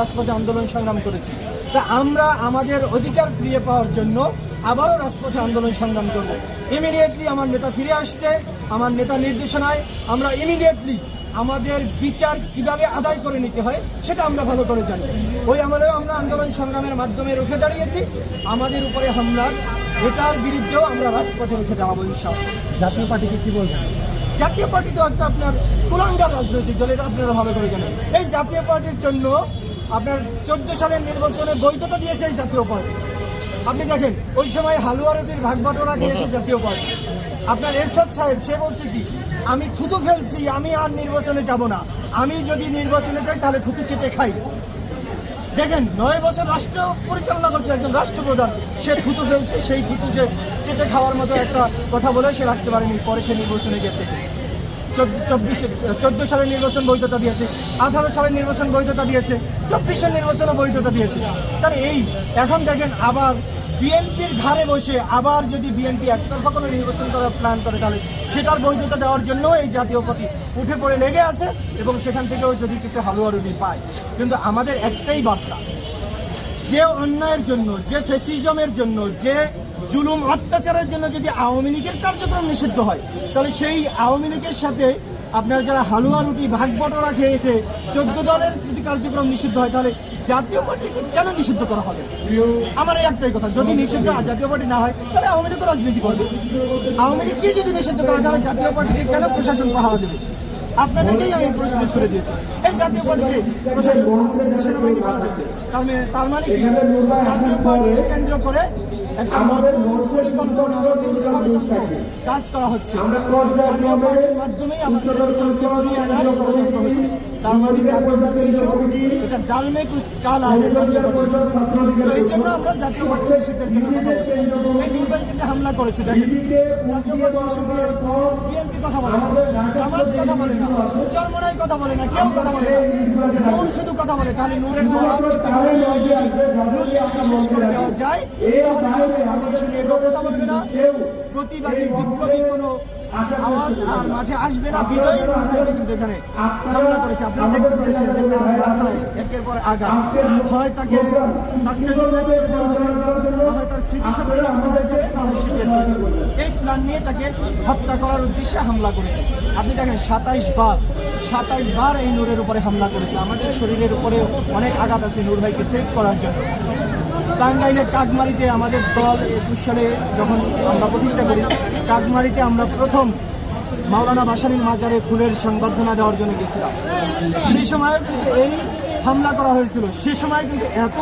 রাজপথে আন্দোলন সংগ্রাম করেছি। তা আমরা আমাদের অধিকার ফিরিয়ে পাওয়ার জন্য আবারও রাজপথে আন্দোলন সংগ্রাম করব। ইমিডিয়েটলি আমার নেতা ফিরে আসছে আমার নেতা নির্দেশনায় আমরা ইমিডিয়েটলি আমাদের বিচার কীভাবে আদায় করে নিতে হয় সেটা আমরা ভালো করে জানি। ওই আমলেও আমরা আন্দোলন সংগ্রামের মাধ্যমে রুখে দাঁড়িয়েছি। আমাদের উপরে হামলার এটার বিরুদ্ধেও আমরা রাজপথে রুখে দাঁড়াবো ইনশাআল্লাহ। জাতীয় পার্টিকে কি বলবেন? জাতীয় পার্টি তো একটা আপনার কুলাঙ্গার রাজনৈতিক দল এটা আপনারা ভালো করে জানেন। এই জাতীয় পার্টির জন্য আপনার চোদ্দ সালের নির্বাচনে বৈধতা দিয়েছে এই জাতীয় পার্টি। আপনি দেখেন ওই সময় হালুয়া রুটির ভাগ বাটোয়ারা খেয়েছে জাতীয় পার্টি। আপনার এরশাদ সাহেব সে বলছে কি আমি থুতু ফেলছি আমি আর নির্বাচনে যাব না। আমি যদি নির্বাচনে যাই তাহলে থুতু চেটে খাই। দেখেন নয় বছর রাষ্ট্র পরিচালনা করছে একজন রাষ্ট্রপ্রধান। সে থুতু ফেলছে সেই থুতু যে চেটে খাওয়ার মতো একটা কথা বলে সে রাখতে পারেনি পরে সে নির্বাচনে গেছে। চব্বিশে, চোদ্দ সালের নির্বাচন বৈধতা দিয়েছে, আঠারো সালের নির্বাচন বৈধতা দিয়েছে চব্বিশের নির্বাচনও বৈধতা দিয়েছে। তাহলে এই, এখন দেখেন আবার বিএনপির ঘাড়ে বসে আবার যদি বিএনপি একতরফা কোনো নির্বাচন করার প্ল্যান করে, তাহলে সেটার বৈধতা দেওয়ার জন্য এই জাতীয় পার্টি উঠে পড়ে লেগে আছে এবং সেখান থেকেও যদি কিছু হালুয়া রুটি পায়। কিন্তু আমাদের একটাই বার্তা যে অন্যায়ের জন্য, যে ফেসিজমের জন্য, যে জুলুম অত্যাচারের জন্য যদি আওয়ামী লীগের কার্যক্রম নিষিদ্ধ হয়, তাহলে সেই আওয়ামী লীগের সাথে আপনার যারা হালুয়া রুটি, ভাগ বটরা খেয়েছে চোদ্দ দলের যদি কার্যক্রম নিষিদ্ধ হয়, তাহলে জাতীয় পার্টিকে কেন নিষিদ্ধ করা হবে? আমার এই একটাই কথা, যদি নিষিদ্ধ জাতীয় পার্টি না হয়, তাহলে আওয়ামী লীগ রাজনীতি করবে। আওয়ামী লীগকে যদি নিষিদ্ধ করা, তাহলে জাতীয় পার্টিকে কেন প্রশাসন পাহারা দেবে? আপনাদেরকেই আমি প্রশ্ন ছুড়ে দিয়েছি। এই জাতীয় পার্টিকে প্রশাসন সেনাবাহিনী পাঠা তার মানে তার মানে কি? জাতীয় পার্টিকে কেন্দ্র করে একটা নতুন পরিকল্পনা নতুন ষড়যন্ত্র কাজ করা হচ্ছে। জাতীয় পার্টির মাধ্যমেই আমাদের দেশকে ফিরিয়ে আনার ষড়যন্ত্র হচ্ছে। তার মানে জাতীয় পার্টি ইস্যু এটা ডালমে কুচ কালা है জাতীয় পার্টি তো এই জন্য আমরা জাতীয় পার্টি নিষিদ্ধের জন্য কথা বলছি। এই নির্বাহীকে যে হামলা করেছে দেখেন জাতীয় পার্টি ইস্যু দিয়ে বিএনপি কথা বলে। কথা বলে না, চরমনাই কথা বলে না, কেউ কথা বলে না। নূর শুধু কথা বলে তাহলে নূরের নূরকে করে দেওয়া যায়। তাহলে কথা বলবে না। প্রতিবাদী, বিপ্লবী কোনো আওয়াজ আর মাঠে আসবে না বিজয়ী নূরকে কিন্তু এখানে হামলা করেছে আপনারা দেখতে পেরেছেন যে তার মাথায় একের পর আঘাত। হয় তাকে তার হয় তার স্মৃতিশক্তি নষ্ট হয়ে যাবে না হয় সে এই প্ল্যান নিয়ে তাকে হত্যা করার উদ্দেশ্যে হামলা করেছে। আপনি দেখেন সাতাইশ বার সাতাইশ বার এই নূরের উপরে হামলা করেছে। আমাদের শরীরের উপরে অনেক আঘাত আছে নূর ভাইকে সেভ করার জন্য। টাঙ্গাইলের কাকমারিতে আমাদের দল একুশ সালে যখন আমরা প্রতিষ্ঠা করি, কাকমারিতে আমরা প্রথম মাওলানা বাসানির মাজারে ফুলের সংবর্ধনা দেওয়ার জন্য গেছিলাম। সেই সময়ও কিন্তু এই হামলা করা হয়েছিল। সে সময় কিন্তু এত